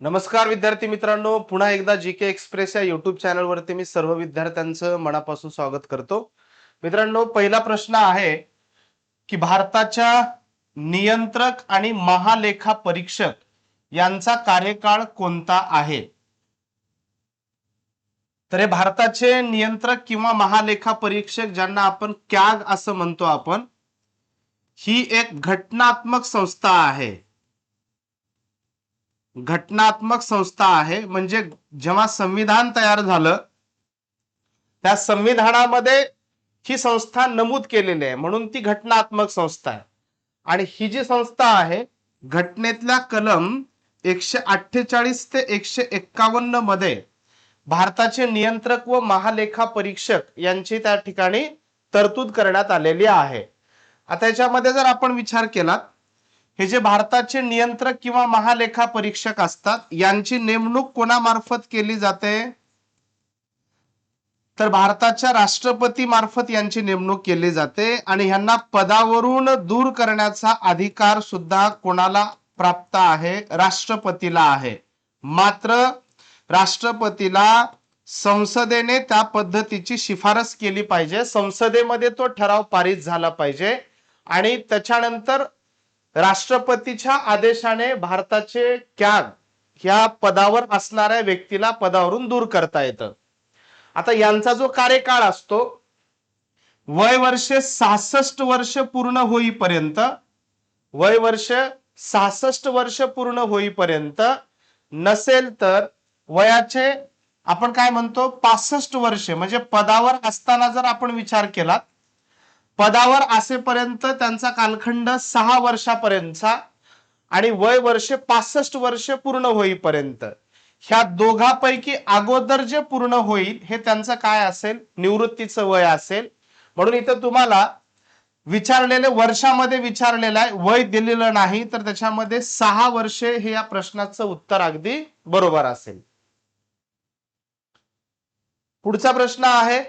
नमस्कार विद्यार्थी मित्रांनो पुन्हा एकदा जी के एक्सप्रेस या युट्यूब चॅनलवरती मी सर्व विद्यार्थ्यांचं मनापासून स्वागत करतो. मित्रांनो पहिला प्रश्न आहे की भारताच्या नियंत्रक आणि महालेखा परीक्षक यांचा कार्यकाळ कोणता आहे? तर हे भारताचे नियंत्रक किंवा महालेखा परीक्षक ज्यांना आपण कॅग असं म्हणतो आपण ही एक घटनात्मक संस्था आहे. घटनात्मक संस्था आहे. म्हणजे जेव्हा संविधान तयार झालं त्या संविधानामध्ये ही संस्था नमूद केलेली आहे. म्हणून ती घटनात्मक संस्था आहे. आणि ही जी संस्था आहे घटनेतल्या कलम एकशे अठ्ठेचाळीस ते एकशे एक्कावन्नमध्ये भारताचे नियंत्रक व महालेखा परीक्षक यांची त्या ठिकाणी तरतूद करण्यात आलेली आहे. आता याच्यामध्ये जर आपण विचार केला हे जे भारताचे नियंत्रक किंवा महालेखा परीक्षक असतात यांची नेमणूक कोणामार्फत केली जाते? तर भारताच्या राष्ट्रपती मार्फत यांची नेमणूक केली जाते आणि यांना पदावरून दूर करण्याचा अधिकार सुद्धा कोणाला प्राप्त आहे? राष्ट्रपतीला आहे. मात्र राष्ट्रपतीला संसदेने त्या पद्धतीची शिफारस केली पाहिजे. संसदेमध्ये तो ठराव पारित झाला पाहिजे. आणि त्याच्यानंतर राष्ट्रपतीच्या आदेशाने भारताचे कॅग ह्या पदावर असणाऱ्या व्यक्तीला पदावरून दूर करता येतं. आता यांचा जो कार्यकाळ असतो वय वर्ष सहासष्ट वर्ष पूर्ण होईपर्यंत वय वर्ष सहासष्ट वर्ष पूर्ण होईपर्यंत नसेल तर वयाचे आपण काय म्हणतो पासष्ट वर्षे म्हणजे पदावर असताना जर आपण विचार केला पदावर असेपर्यंत त्यांचा कालखंड सहा वर्षापर्यंतचा आणि वय वर्ष पासष्ट वर्ष पूर्ण होईपर्यंत. ह्या दोघापैकी अगोदर जे पूर्ण होईल हे त्यांचं काय असेल? निवृत्तीचं वय असेल. म्हणून इथं तुम्हाला विचारलेले वर्षामध्ये विचारलेलं आहे वय दिलेलं नाही तर त्याच्यामध्ये सहा वर्षे हे या प्रश्नाचं उत्तर अगदी बरोबर असेल. पुढचा प्रश्न आहे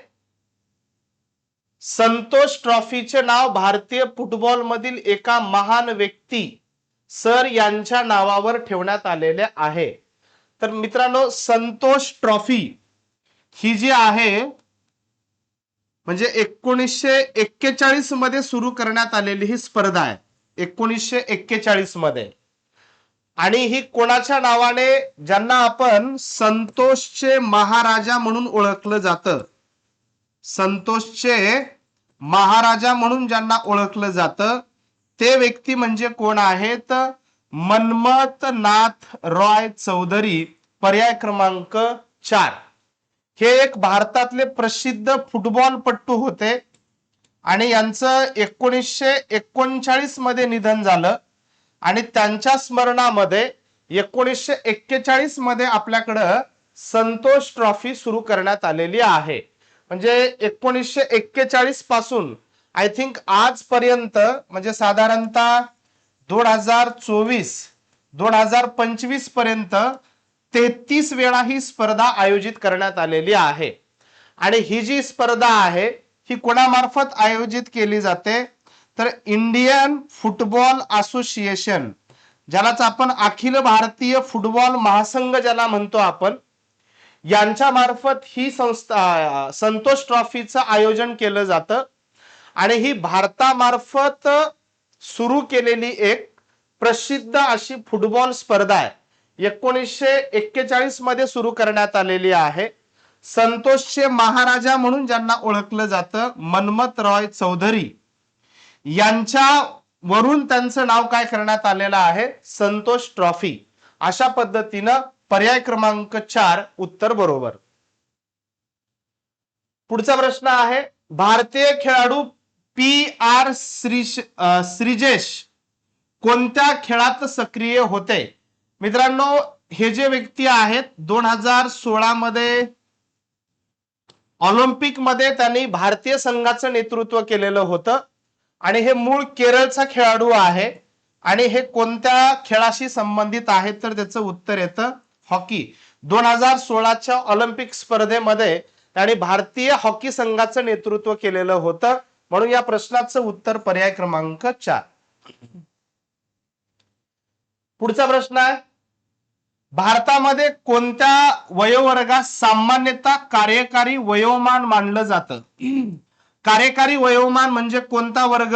संतोष ट्रॉफीचे नाव भारतीय फुटबॉल मधील एका महान व्यक्ती सर यांच्या नावावर ठेवण्यात आलेले आहे. तर मित्रांनो संतोष ट्रॉफी ही जी आहे म्हणजे एकोणीसशे एक्केचाळीसमध्ये सुरू करण्यात आलेली ही स्पर्धा आहे. एकोणीसशे एक्केचाळीसमध्ये. आणि ही कोणाच्या नावाने ज्यांना आपण संतोषचे महाराजा म्हणून ओळखलं जातं. संतोषचे महाराजा म्हणून ज्यांना ओळखलं जातं ते व्यक्ती म्हणजे कोण आहेत? मनमत नाथ रॉय चौधरी पर्याय क्रमांक चार. हे एक भारतातले प्रसिद्ध फुटबॉलपट्टू होते आणि यांचं एकोणीसशे एकोणचाळीसमध्ये निधन झालं आणि त्यांच्या स्मरणामध्ये एकोणीसशे एक्केचाळीसमध्ये आपल्याकडं संतोष ट्रॉफी सुरू करण्यात आलेली आहे. म्हणजे एकोणीसशे एक्केचाळीसपासून आय थिंक आजपर्यंत म्हणजे साधारणतः दोन हजार चोवीस दोन हजार पंचवीसपर्यंत तेहतीस वेळा ही स्पर्धा आयोजित करण्यात आलेली आहे. आणि ही जी स्पर्धा आहे ही कोणामार्फत आयोजित केली जाते? तर इंडियन फुटबॉल असोसिएशन ज्यालाच आपण अखिल भारतीय फुटबॉल महासंघ ज्याला म्हणतो आपण यांच्या मार्फत ही संस्था संतोष ट्रॉफीचं आयोजन केलं जातं. आणि ही भारतामार्फत सुरू केलेली एक प्रसिद्ध अशी फुटबॉल स्पर्धा आहे. एकोणीसशे एक्केचाळीसमध्ये सुरू करण्यात आलेली आहे. संतोषचे महाराजा म्हणून ज्यांना ओळखलं जातं मनमत रॉय चौधरी. यांच्या वरून त्यांचं नाव काय करण्यात आलेलं आहे? संतोष ट्रॉफी. अशा पद्धतीनं पर्याय क्रमांक चार उत्तर बरोबर. पुढचा प्रश्न आहे भारतीय खेळाडू पी आर श्रीजेश कोणत्या खेळात सक्रिय होते? मित्रांनो हे जे व्यक्ती आहेत दोन हजार सोळा मध्ये ऑलिम्पिकमध्ये त्यांनी भारतीय संघाचं नेतृत्व केलेलं होतं. आणि हे मूळ केरळचा खेळाडू आहे. आणि हे कोणत्या खेळाशी संबंधित आहेत तर त्याचं उत्तर येतं. हॉकी दोन हजार सोळाच्या ऑलिम्पिक स्पर्धेमध्ये त्यांनी भारतीय हॉकी संघाचं नेतृत्व केलेलं होतं. म्हणून या प्रश्नाचं उत्तर पर्याय क्रमांक चार. पुढचा प्रश्न आहे. भारतामध्ये कोणत्या वयोवर्गात सामान्यतः कार्यकारी वयोमान मानलं जातं? कार्यकारी वयोमान म्हणजे कोणता वर्ग?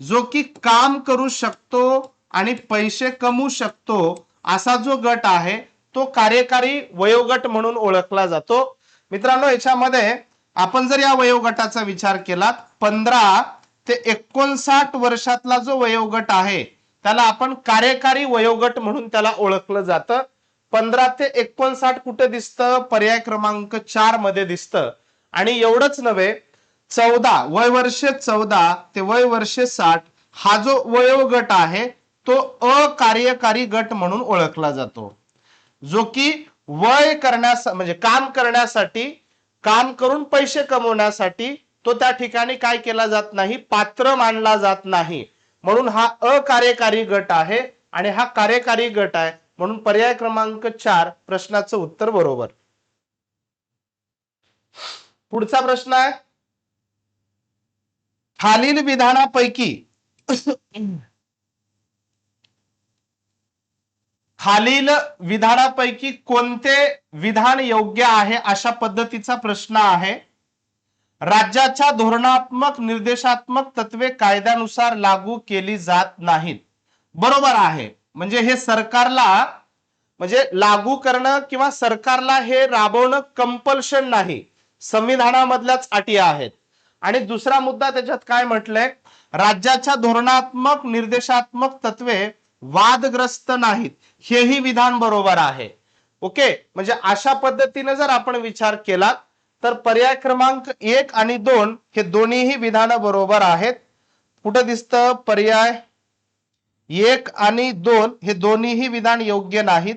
जो की काम करू शकतो आणि पैसे कमवू शकतो असा जो गट आहे तो कार्यकारी वयोगट म्हणून ओळखला जातो. मित्रांनो याच्यामध्ये आपण जर या वयोगटाचा विचार केला पंधरा ते एकोणसाठ वर्षातला जो वयोगट आहे त्याला आपण कार्यकारी वयोगट म्हणून त्याला ओळखलं जातं. पंधरा ते एकोणसाठ कुठे दिसतं? पर्याय क्रमांक चारमध्ये दिसतं. आणि एवढंच नव्हे चौदा वय वर्षे चौदा ते वय वर्षे साठ हा जो वयोगट आहे तो अकार्यकारी गट म्हणून ओळखला जातो. जो की वय करण्यास म्हणजे काम करण्यासाठी काम करून पैसे कमवण्यासाठी तो त्या ठिकाणी काय केला जात नाही पात्र मानला जात नाही. म्हणून हा अकार्यकारी गट आहे आणि हा कार्यकारी गट आहे. म्हणून पर्याय क्रमांक चार प्रश्नाचं उत्तर बरोबर. पुढचा प्रश्न आहे. खालील विधानापैकी खालील विधानापैकी कोणते विधान योग्य आहे अशा पद्धतीचा प्रश्न आहे. राज्याच्या धोरणात्मक निर्देशात्मक तत्वे कायद्यानुसार लागू केली जात नाहीत. बरोबर आहे. म्हणजे हे सरकारला म्हणजे लागू करणं किंवा सरकारला हे राबवणं कंपल्शन नाही. संविधानामधल्याच अटी आहेत. आणि दुसरा मुद्दा त्याच्यात काय म्हटलंय? राज्याच्या धोरणात्मक निर्देशात्मक तत्वे वादग्रस्त नाहीत. हेही विधान बरोबर आहे. ओके म्हणजे अशा पद्धतीने जर आपण विचार केला तर पर्याय क्रमांक एक आणि दोन हे दोन्हीही विधान बरोबर आहेत. कुठं दिसतं पर्याय? एक आणि दोन हे दोन्हीही विधान योग्य नाहीत.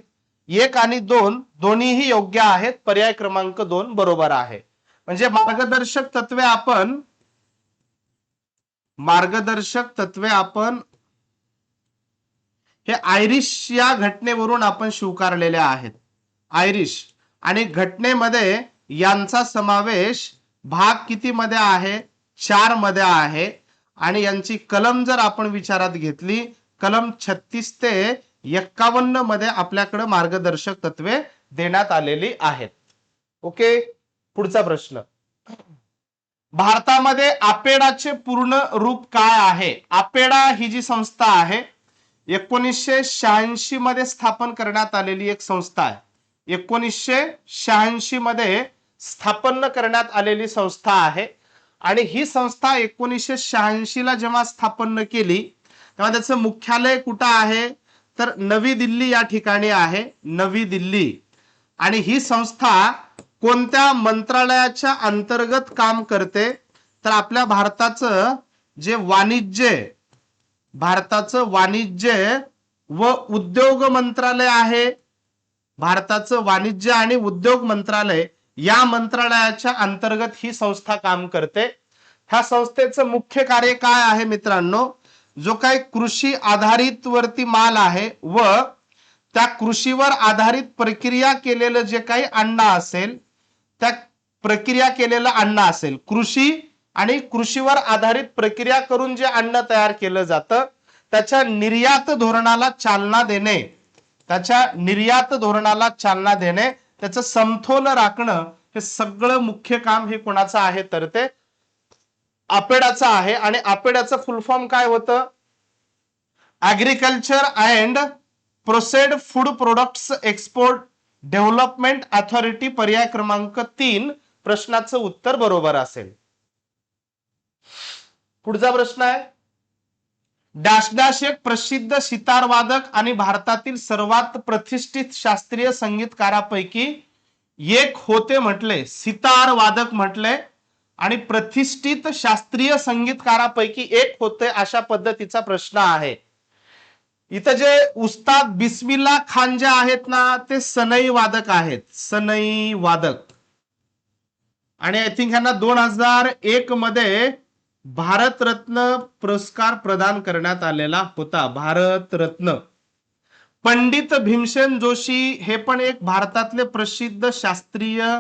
एक आणि दोन दोन्हीही योग्य आहेत. पर्याय क्रमांक दोन बरोबर आहे. म्हणजे मार्गदर्शक तत्वे आपण मार्गदर्शक तत्वे आपण हे आयरिश या घटनेवरून आपण स्वीकारलेले आहेत. आयरिश आणि घटनेमध्ये यांचा समावेश भाग किती मध्ये आहे? चारमध्ये आहे. आणि यांची कलम जर आपण विचारात घेतली कलम छत्तीस ते एक्कावन्नमध्ये आपल्याकडे मार्गदर्शक तत्वे देण्यात आलेली आहेत. ओके? पुढचा प्रश्न. भारतामध्ये आपेडाचे पूर्ण रूप काय आहे? आपेडा ही जी संस्था आहे एकोणीसशे शहाऐंशी मध्ये स्थापन करण्यात आलेली एक संस्था आहे. एकोणीसशे शहाऐंशी मध्ये स्थापन करण्यात आलेली संस्था आहे. आणि ही संस्था एकोणीसशे शहाऐंशी ला जेव्हा स्थापन केली तेव्हा त्याचं मुख्यालय कुठं आहे? तर नवी दिल्ली या ठिकाणी आहे. नवी दिल्ली. आणि ही संस्था कोणत्या मंत्रालयाच्या अंतर्गत काम करते? तर आपल्या भारताचं जे वाणिज्य भारताचं वाणिज्य व उद्योग मंत्रालय आहे. भारताचं वाणिज्य आणि उद्योग मंत्रालय या मंत्रालयाच्या अंतर्गत ही संस्था काम करते. ह्या संस्थेचं मुख्य कार्य काय आहे मित्रांनो? जो काही कृषी आधारित वरती माल आहे व त्या कृषीवर आधारित प्रक्रिया केलेलं जे काही अन्न असेल त्या प्रक्रिया केलेलं अन्न असेल कृषी आणि कृषीवर आधारित प्रक्रिया करून जे अन्न तयार केलं जातं त्याच्या निर्यात धोरणाला चालना देणे त्याच्या निर्यात धोरणाला चालना देणे त्याचं समतोल राखणं हे सगळं मुख्य काम हे कोणाचं आहे तर ते आपेडाचं आहे. आणि आपेडाचं फुल फॉर्म काय होतं? Agriculture and processed food products export development authority पर्याय क्रमांक तीन प्रश्नाचं उत्तर बरोबर असेल. पुढचा प्रश्न आहे. डॅश डॅश एक प्रसिद्ध सितारवादक आणि भारतातील सर्वात प्रतिष्ठित शास्त्रीय संगीतकारापैकी एक होते म्हटले सितार वादक म्हटले आणि प्रतिष्ठित शास्त्रीय संगीतकारापैकी एक होते अशा पद्धतीचा प्रश्न आहे. इथं जे उस्ताद बिस्मिल्ला खान जे आहेत ना ते सनई वादक आहेत. सनई वादक आणि आय थिंक ह्यांना दोन हजार एक मध्ये भारतरत्न पुरस्कार प्रदान करण्यात आलेला होता भारतरत्न. पंडित भीमसेन जोशी हे पण एक भारतातले प्रसिद्ध शास्त्रीय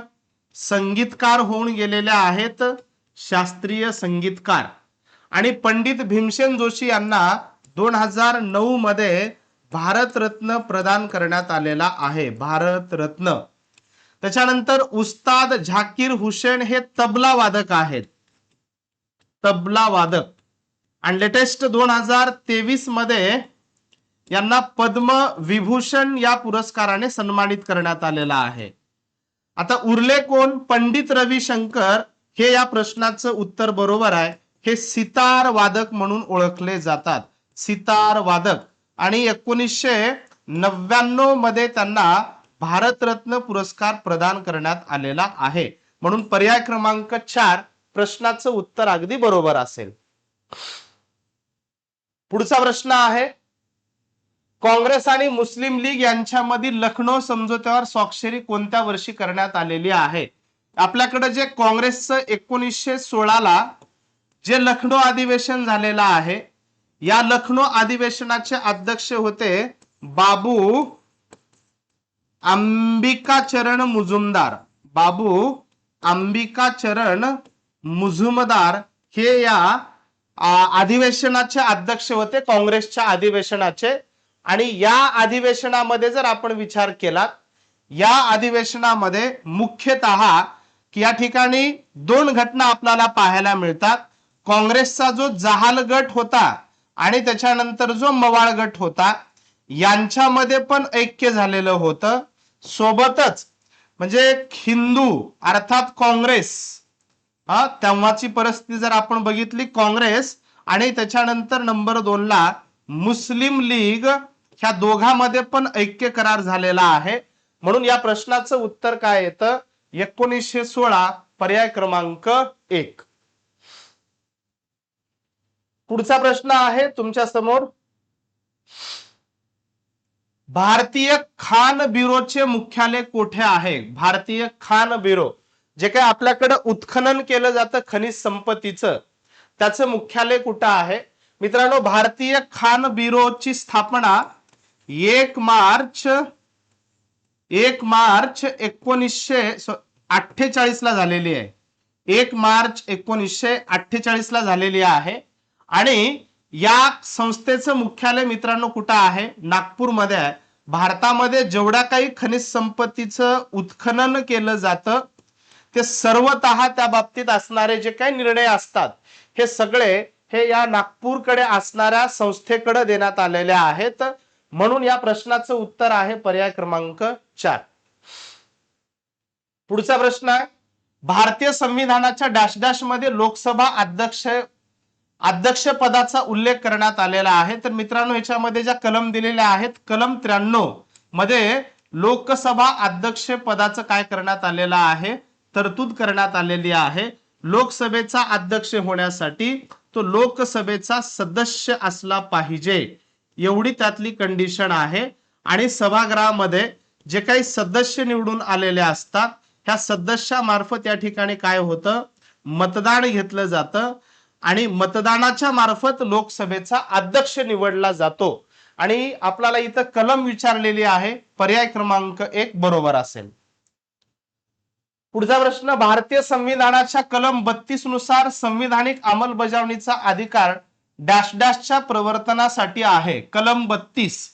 संगीतकार होऊन गेलेले आहेत शास्त्रीय संगीतकार. आणि पंडित भीमसेन जोशी यांना दोन हजार नऊ मध्ये भारतरत्न प्रदान करण्यात आलेला आहे भारतरत्न. त्याच्यानंतर उस्ताद झाकीर हुसेन हे तबला वादक आहेत. तबला वादक आणि लेटेस्ट दोन हजार तेवीसमध्ये यांना पद्म विभूषण या पुरस्काराने सन्मानित करण्यात आलेला आहे. आता उरले कोण? पंडित रविशंकर. हे या प्रश्नाचं उत्तर बरोबर आहे. हे सितार वादक म्हणून ओळखले जातात. सितार वादक आणि एकोणीसशे नव्याण्णवमध्ये त्यांना भारतरत्न पुरस्कार प्रदान करण्यात आलेला आहे. म्हणून पर्याय क्रमांक चार प्रश्नाचं उत्तर अगदी बरोबर असेल. पुढचा प्रश्न आहे काँग्रेस आणि मुस्लिम लीग यांच्यामधील लखनौ समझोत्यावर स्वाक्षरी कोणत्या वर्षी करण्यात आलेली आहे? आपल्याकडे जे काँग्रेसचं एकोणीसशे सोळाला जे लखनौ अधिवेशन झालेलं आहे या लखनौ अधिवेशनाचे अध्यक्ष होते बाबू अंबिकाचरण मुजुमदार. बाबू अंबिकाचरण मुझुमदार हे या अधिवेशनाचे अध्यक्ष होते काँग्रेसच्या अधिवेशनाचे. आणि या अधिवेशनामध्ये जर आपण विचार केला या अधिवेशनामध्ये मुख्यतः या ठिकाणी दोन घटना आपल्याला पाहायला मिळतात. काँग्रेसचा जो जहाल गट होता आणि त्याच्यानंतर जो मवाळ गट होता यांच्यामध्ये पण ऐक्य झालेलं होतं. सोबतच म्हणजे हिंदू अर्थात काँग्रेस हा तेव्हाची परिस्थिती जर आपण बघितली काँग्रेस आणि त्याच्यानंतर नंबर दोनला मुस्लिम लीग ह्या दोघांमध्ये पण ऐक्य करार झालेला आहे. म्हणून या प्रश्नाचं उत्तर काय येतं? एकोणीसशे सोळा पर्याय क्रमांक एक. पुढचा प्रश्न आहे तुमच्यासमोर. भारतीय खान ब्युरोचे मुख्यालय कोठे आहे? भारतीय खान ब्युरो. जे काय आपल्याकडं उत्खनन केलं जातं खनिज संपत्तीचं त्याचं मुख्यालय कुठं आहे? मित्रांनो भारतीय खान ब्युरोची स्थापना एक मार्च एक मार्च एकोणीसशे अठ्ठेचाळीस ला झालेली आहे. एक मार्च एकोणीसशे अठ्ठेचाळीस ला झालेली आहे. आणि या संस्थेचं मुख्यालय मित्रांनो कुठं आहे? नागपूरमध्ये आहे. भारतामध्ये जेवढ्या काही खनिज संपत्तीचं उत्खनन केलं जातं ते सर्वत त्या बाबतीत असणारे जे काही निर्णय असतात हे सगळे हे या नागपूरकडे असणाऱ्या संस्थेकडे देण्यात आलेले आहेत. म्हणून या प्रश्नाचं उत्तर आहे पर्याय क्रमांक चार. पुढचा प्रश्न आहे भारतीय संविधानाच्या डॅश डॅशमध्ये लोकसभा अध्यक्ष अध्यक्ष पदाचा उल्लेख करण्यात आलेला आहे. तर मित्रांनो याच्यामध्ये ज्या कलम दिलेल्या आहेत कलम त्र्याण्णवमध्ये लोकसभा अध्यक्ष पदाचं काय करण्यात आलेलं आहे? तरतूद करण्यात आलेली आहे. लोकसभेचा अध्यक्ष होण्यासाठी तो लोकसभेचा सदस्य असला पाहिजे. एवढी त्यातली कंडिशन आहे. आणि सभागृहामध्ये जे काही सदस्य निवडून आलेले असतात ह्या सदस्यामार्फत या ठिकाणी काय होतं? मतदान घेतलं जातं. आणि मतदानाच्या मार्फत लोकसभेचा अध्यक्ष निवडला जातो. आणि आपल्याला इथं कलम विचारलेली आहे. पर्याय क्रमांक एक बरोबर असेल. पुढचा प्रश्न भारतीय संविधानाच्या कलम बत्तीसनुसार संविधानिक अंमलबजावणीचा अधिकार डॅश डॅशच्या प्रवर्तनासाठी आहे. कलम बत्तीस.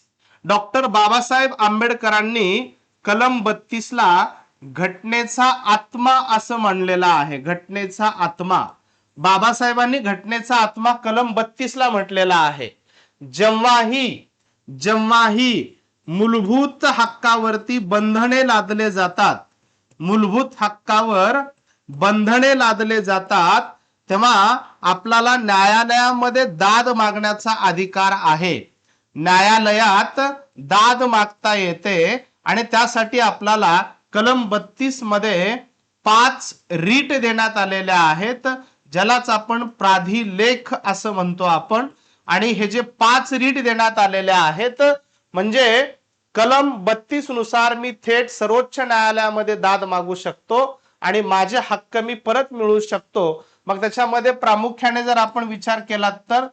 डॉक्टर बाबासाहेब आंबेडकरांनी कलम बत्तीसला घटनेचा आत्मा असं म्हणलेला आहे. घटनेचा आत्मा. बाबासाहेबांनी घटनेचा आत्मा कलम बत्तीसला म्हटलेला आहे. जेव्हाही जेव्हाही मूलभूत हक्कावरती बंधने लादले जातात मूलभूत हक्कावर बंधने लादले जातात तेव्हा आपल्याला न्यायालयामध्ये दाद मागण्याचा अधिकार आहे. न्यायालयात दाद मागता येते आणि त्यासाठी आपल्याला कलम बत्तीसमध्ये पाच रीट देण्यात आलेल्या आहेत ज्यालाच आपण प्राधिलेख असं म्हणतो आपण. आणि हे जे पाच रीट देण्यात आलेले आहेत म्हणजे कलम बत्तीसनुसार मी थेट सर्वोच्च न्यायालयामध्ये दाद मागू शकतो आणि माझे हक्क मी परत मिळवू शकतो. मग त्याच्यामध्ये प्रामुख्याने जर आपण विचार केला तर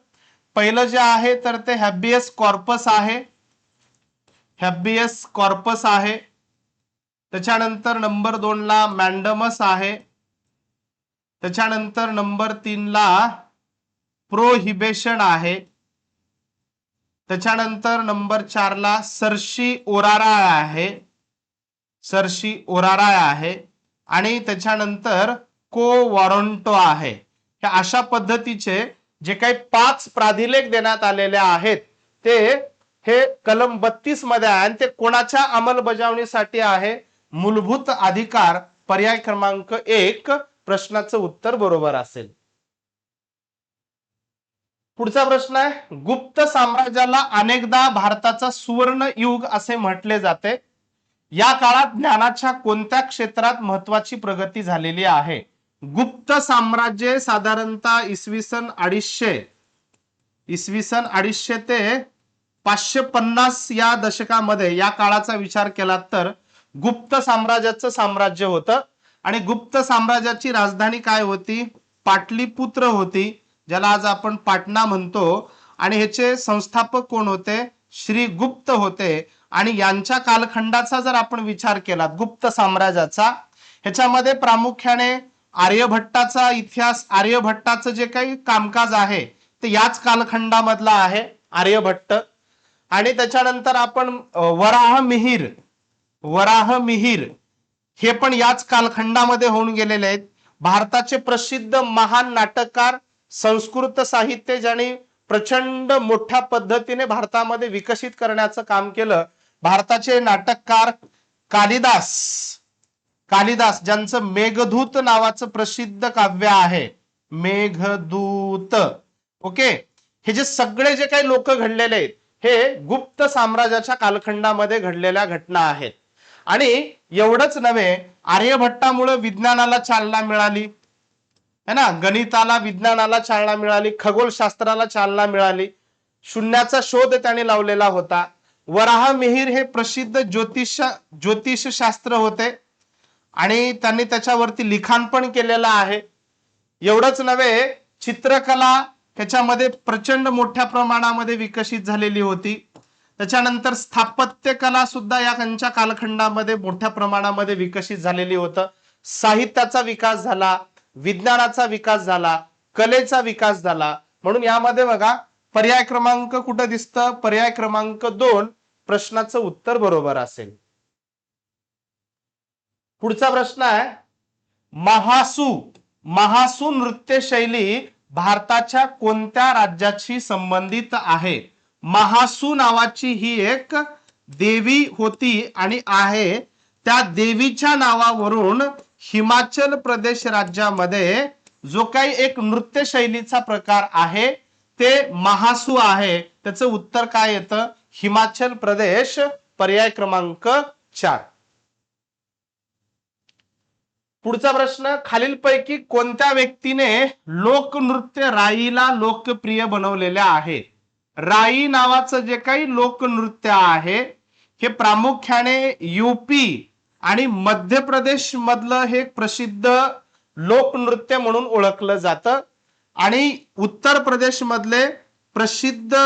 पहिलं जे आहे तर ते हॅबियस कॉर्पस आहे. हॅबियस कॉर्पस आहे. त्याच्यानंतर नंबर दोन ला मॅन्डमस आहे. त्याच्यानंतर नंबर तीन ला आहे. त्याच्यानंतर नंबर चारला सरशी ओराराळ आहे. सरशी ओराराळ आहे. आणि त्याच्यानंतर को वॉरंटो आहे. हे अशा पद्धतीचे जे काही पाच प्राधिलेख देण्यात आलेले आहेत ते हे कलम बत्तीसमध्ये आहे आणि ते कोणाच्या अंमलबजावणीसाठी आहे? मूलभूत अधिकार पर्याय क्रमांक एक प्रश्नाचं उत्तर बरोबर असेल. पुढचा प्रश्न आहे गुप्त साम्राज्याला अनेकदा भारताचा सुवर्ण युग असे म्हटले जाते. या काळात ज्ञानाच्या कोणत्या क्षेत्रात महत्वाची प्रगती झालेली आहे? गुप्त साम्राज्य साधारणतः इसवी सन अडीचशे इसवी सन अडीचशे ते पाचशे पन्नास या दशकामध्ये या काळाचा विचार केला तर गुप्त साम्राज्याचं साम्राज्य होतं. आणि गुप्त साम्राज्याची राजधानी काय होती? पाटलीपुत्र होती. ज्याला आज आपण पाटणा म्हणतो आणि ह्याचे संस्थापक कोण होते? श्री गुप्त होते. आणि यांच्या कालखंडाचा जर आपण विचार केला गुप्त साम्राज्याचा ह्याच्यामध्ये प्रामुख्याने आर्यभट्टाचा इतिहास आर्यभट्टाचं जे काही कामकाज आहे ते याच कालखंडामधला आहे आर्यभट्ट. आणि त्याच्यानंतर आपण वराह मिहीर वराह मिहीर हे पण याच कालखंडामध्ये होऊन गेलेले आहेत. भारताचे प्रसिद्ध महान नाटककार संस्कृत साहित्य ज्यांनी प्रचंड मोठ्या पद्धतीने भारतामध्ये विकसित करण्याचं काम केलं भारताचे नाटककार कालिदास कालिदास ज्यांचं मेघदूत नावाचं प्रसिद्ध काव्य आहे मेघदूत. ओके? हे जे सगळे जे काही लोक घडलेले आहेत हे गुप्त साम्राज्याच्या कालखंडामध्ये घडलेल्या घटना आहेत. आणि एवढंच नव्हे आर्यभट्टामुळे विज्ञानाला चालना मिळाली. है ना? गणिताला विज्ञानाला चालना मिळाली खगोलशास्त्राला चालना मिळाली. शून्याचा शोध त्याने लावलेला होता. वराह मिहीर हे प्रसिद्ध ज्योतिष ज्योतिष शास्त्र होते. आणि त्यांनी त्याच्यावरती लिखाण पण केलेलं आहे. एवढंच नव्हे चित्रकला त्याच्यामध्ये प्रचंड मोठ्या प्रमाणामध्ये विकसित झालेली होती. त्याच्यानंतर स्थापत्य कला सुद्धा या त्यांच्या कालखंडामध्ये मोठ्या प्रमाणामध्ये विकसित झालेली होतं. साहित्याचा विकास झाला. विज्ञानाचा विकास झाला कलेचा विकास झाला. म्हणून यामध्ये बघा पर्याय क्रमांक कुठं दिसतं? पर्याय क्रमांक दोन प्रश्नाचं उत्तर बरोबर असेल. पुढचा प्रश्न आहे महासू महासू नृत्य शैली भारताच्या कोणत्या राज्याशी संबंधित आहे? महासू नावाची ही एक देवी होती आणि आहे. त्या देवीच्या नावावरून हिमाचल प्रदेश राज्यामध्ये जो काही एक नृत्य शैलीचा प्रकार आहे ते महासू आहे. त्याचं उत्तर काय येतं? हिमाचल प्रदेश पर्याय क्रमांक चार. पुढचा प्रश्न खालीलपैकी कोणत्या व्यक्तीने लोकनृत्य राईला लोकप्रिय बनवलेले आहे? राई नावाचं जे काही लोकनृत्य आहे हे प्रामुख्याने युपी आणि मध्य प्रदेश मधलं हे प्रसिद्ध लोकनृत्य म्हणून ओळखलं जातं. आणि उत्तर प्रदेश मधले प्रसिद्ध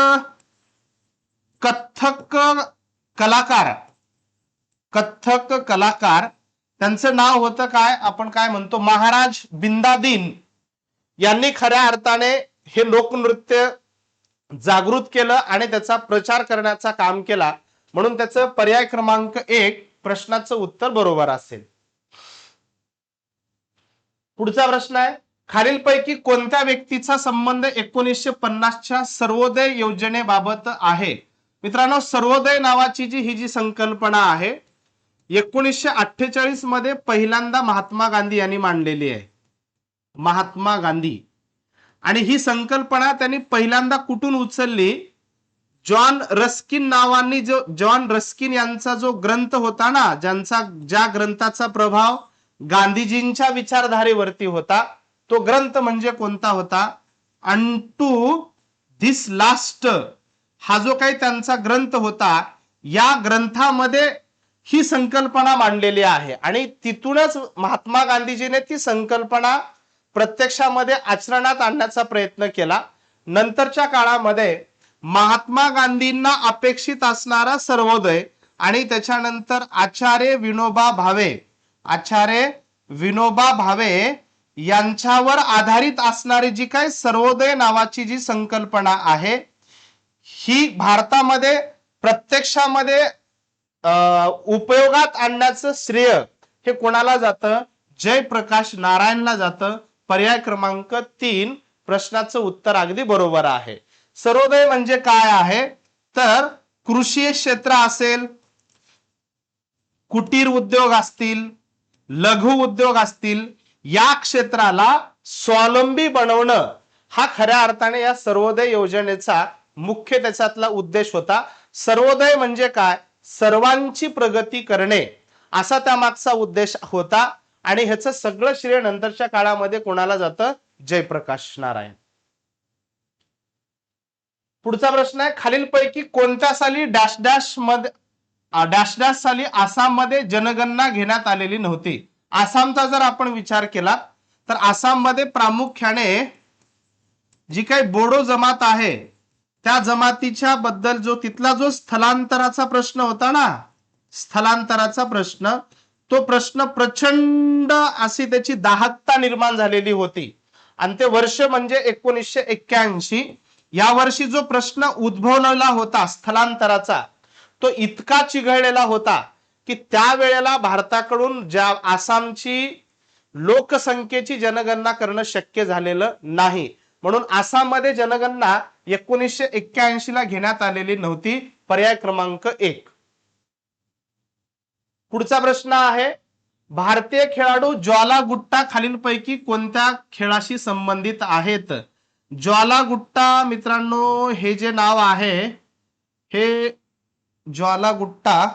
कथ्थक कलाकार कथ्थक कलाकार त्यांचं नाव होतं काय? आपण काय म्हणतो? महाराज बिंदादीन यांनी खऱ्या अर्थाने हे लोकनृत्य जागृत केलं आणि त्याचा प्रचार करण्याचा काम केला. म्हणून त्याचं पर्याय क्रमांक एक प्रश्नाचं उत्तर बरोबर असेल. पुढचा प्रश्न आहे खालीलपैकी कोणत्या व्यक्तीचा संबंध एकोणीसशे पन्नासच्या सर्वोदय योजनेबाबत आहे? मित्रांनो सर्वोदय नावाची जी ही जी संकल्पना आहे एकोणीसशे अठ्ठेचाळीसमध्ये पहिल्यांदा महात्मा गांधी यांनी मांडलेली आहे. महात्मा गांधी. आणि ही संकल्पना त्यांनी पहिल्यांदा कुठून उचलली? जॉन रस्किन नावानी जो जॉन रस्किन यांचा जो ग्रंथ होता ना ज्यांचा ज्या ग्रंथाचा प्रभाव गांधीजींच्या विचारधारेवरती होता तो ग्रंथ म्हणजे कोणता होता? Unto this last. हा जो काही त्यांचा ग्रंथ होता या ग्रंथामध्ये ही संकल्पना मांडलेली आहे. आणि तिथूनच महात्मा गांधीजीने ती संकल्पना प्रत्यक्षामध्ये आचरणात आणण्याचा प्रयत्न केला. नंतरच्या काळामध्ये महात्मा गांधींना अपेक्षित असणारा सर्वोदय आणि त्याच्यानंतर आचार्य विनोबा भावे. आचार्य विनोबा भावे यांच्यावर आधारित असणारी जी काय सर्वोदय नावाची जी संकल्पना आहे ही भारतामध्ये प्रत्यक्षामध्ये अं, उपयोगात आणण्याचं श्रेय हे कोणाला जातं? जयप्रकाश नारायणला जातं. पर्याय क्रमांक तीन प्रश्नाचं उत्तर अगदी बरोबर आहे. सर्वोदय म्हणजे काय आहे? तर कृषी क्षेत्र असेल कुटीर उद्योग असतील लघु उद्योग असतील या क्षेत्राला स्वावलंबी बनवणं हा खऱ्या अर्थाने या सर्वोदय योजनेचा मुख्य त्याच्यातला उद्देश होता. सर्वोदय म्हणजे काय? सर्वांची प्रगती करणे असा त्यामागचा उद्देश होता. आणि ह्याचं सगळं श्रेय नंतरच्या काळामध्ये कोणाला जातं? जयप्रकाश नारायण. पुढचा प्रश्न आहे खालीलपैकी कोणत्या साली डॅश डॅशमध्ये डॅश डॅश साली आसाममध्ये जनगणना घेण्यात आलेली नव्हती? आसामचा जर आपण विचार केला तर आसाममध्ये प्रामुख्याने जी काही बोडो जमात आहे त्या जमातीच्या बद्दल जो तिथला जो स्थलांतराचा प्रश्न होता ना स्थलांतराचा प्रश्न तो प्रश्न प्रचंड अशी त्याची दाहकता निर्माण झालेली होती. आणि ते वर्ष म्हणजे एकोणीसशे एक्क्याऐंशी या वर्षी जो प्रश्न उद्भवलेला होता स्थलांतराचा तो इतका चिघळलेला होता की त्यावेळेला भारताकडून ज्या आसामची लोकसंख्येची जनगणना करणं शक्य झालेलं नाही. म्हणून आसाममध्ये जनगणना एकोणीसशे एक्क्याऐंशी ला घेण्यात आलेली नव्हती पर्याय क्रमांक एक. पुढचा प्रश्न आहे भारतीय खेळाडू ज्वाला गुट्टा खालीलपैकी कोणत्या खेळाशी संबंधित आहेत? ज्वाला गुट्टा मित्रांनो हे जे नाव आहे हे ज्वाला गुट्टा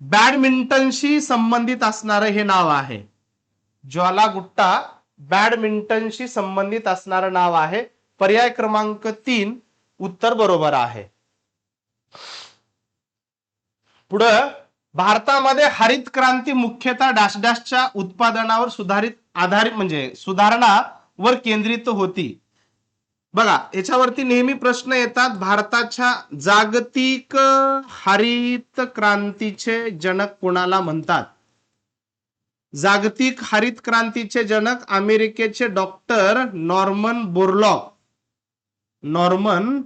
बॅडमिंटनशी संबंधित असणारं हे नाव आहे. ज्वाला गुट्टा बॅडमिंटनशी संबंधित असणारं नाव आहे. पर्याय क्रमांक तीन उत्तर बरोबर आहे. पुढं भारतामध्ये हरित क्रांती मुख्यतः डॅश डॅशच्या उत्पादनावर सुधारित आधारित म्हणजे सुधारणा वर केंद्रित होती. बघा याच्यावरती नेहमी प्रश्न येतात भारताच्या जागतिक हरित क्रांतीचे जनक कोणाला म्हणतात? जागतिक हरित क्रांतीचे जनक अमेरिकेचे doctor Norman Borlaug. Norman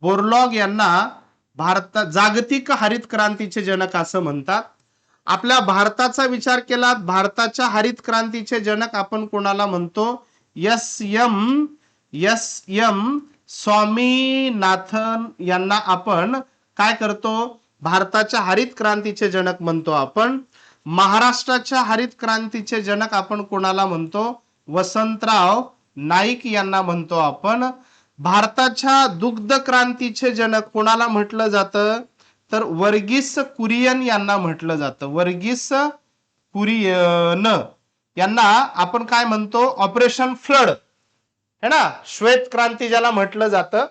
Borlaug यांना भारतात जागतिक हरित क्रांतीचे जनक असं म्हणतात. आपल्या भारताचा विचार केला भारताच्या हरित क्रांतीचे जनक आपण कोणाला म्हणतो? एस एम एस एम स्वामीनाथन यांना आपण काय करतो? भारताच्या हरित क्रांतीचे जनक म्हणतो आपण. महाराष्ट्राच्या हरित क्रांतीचे जनक आपण कोणाला म्हणतो? वसंतराव नाईक यांना म्हणतो आपण. भारताच्या दुग्ध क्रांतीचे जनक कोणाला म्हटलं जातं? तर वर्गीस कुरियन यांना म्हटलं जातं. वर्गीस कुरियन. यांना आपण काय म्हणतो? ऑपरेशन फ्लड है ना? श्वेत क्रांती ज्याला म्हटलं जातं.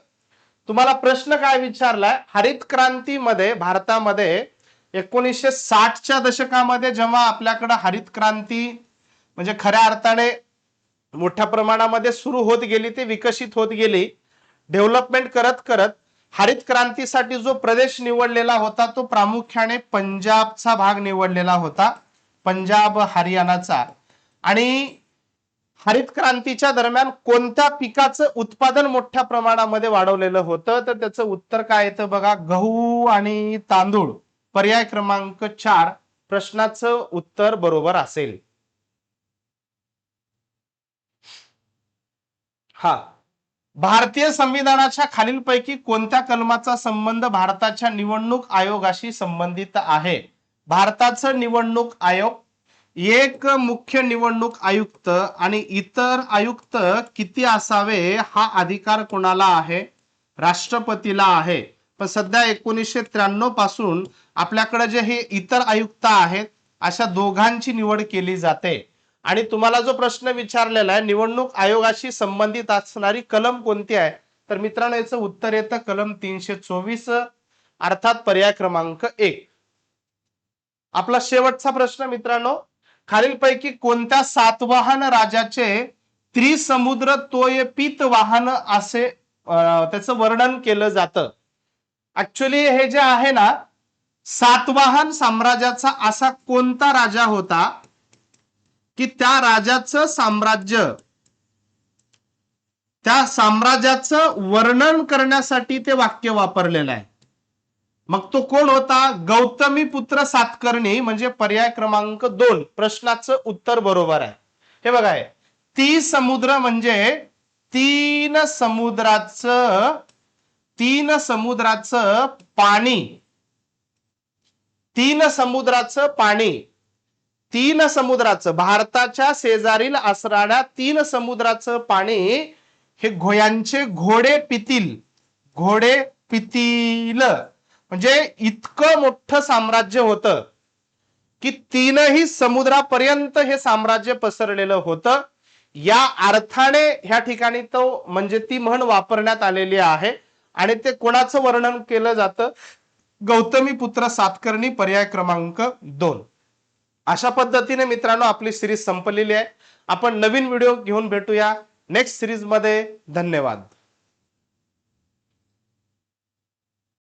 तुम्हाला प्रश्न काय विचारलाय? हरित क्रांतीमध्ये भारतामध्ये एकोणीसशे साठच्या दशकामध्ये जेव्हा आपल्याकडे हरित क्रांती म्हणजे खऱ्या अर्थाने मोठ्या प्रमाणामध्ये सुरू होत गेली ते विकसित होत गेली डेव्हलपमेंट करत करत हरित क्रांतीसाठी जो प्रदेश निवडलेला होता तो प्रामुख्याने पंजाबचा भाग निवडलेला होता. पंजाब हरियाणाचा. आणि हरित क्रांतीच्या दरम्यान कोणत्या पिकाचं उत्पादन मोठ्या प्रमाणामध्ये वाढवलेलं होतं? तर त्याचं उत्तर काय येतं बघा गहू आणि तांदूळ. पर्याय क्रमांक चार. प्रश्नाचं उत्तर बरोबर असेल. हा. भारतीय संविधानाच्या खालीलपैकी कोणत्या कलमाचा संबंध भारताच्या निवडणूक आयोगाशी संबंधित आहे? भारताचं निवडणूक आयोग एक मुख्य निवडणूक आयुक्त आणि इतर आयुक्त किती असावे हा अधिकार कोणाला आहे? राष्ट्रपतीला आहे. पण सध्या एकोणीसशे त्र्याण्णवपासून आपल्याकडे जे हे इतर आयुक्त आहेत अशा दोघांची निवड केली जाते. आणि तुम्हाला जो प्रश्न विचारलेला आहे निवडणूक आयोगाशी संबंधित असणारी कलम कोणती आहे? तर मित्रांनो याचं उत्तर येतं कलम तीनशे चोवीस अर्थात पर्याय क्रमांक एक. आपला शेवटचा प्रश्न मित्रांनो खालीलपैकी कोणत्या सातवाहन राजाचे त्रिसमुद्र तोयपीत वाहन असे त्याचं वर्णन केलं जातं. ऍक्च्युली हे जे आहे ना सातवाहन साम्राज्याचा असा कोणता राजा होता की त्या राजाचं साम्राज्य त्या साम्राज्याचं वर्णन करण्यासाठी ते वाक्य वापरलेलं आहे. मग तो कोण होता? गौतमी पुत्र सातकर्णी म्हणजे पर्याय क्रमांक दोन. प्रश्नाचं उत्तर बरोबर आहे. हे बघा ती समुद्र म्हणजे तीन समुद्राचं तीन समुद्राचं पाणी. तीन समुद्राचं पाणी. तीन समुद्राचं. भारताच्या शेजारील असणाऱ्या तीन समुद्राचं पाणी हे घोयांचे घोडे पितील. घोडे पितील. म्हणजे इतकं मोठं साम्राज्य होतं की तीनही समुद्रापर्यंत हे साम्राज्य पसरलेलं होतं. या अर्थाने ह्या ठिकाणी तो म्हणजे ती म्हण वापरण्यात आलेली आहे. आणि ते कोणाचं वर्णन केलं जातं? गौतमी पुत्र सातकर्णी पर्याय क्रमांक दोन. अशा पद्धतीने मित्रांनो आपली सिरीज संपलेली आहे. आपण नवीन व्हिडिओ घेऊन भेटूया. नेक्स्ट सिरीजमध्ये धन्यवाद.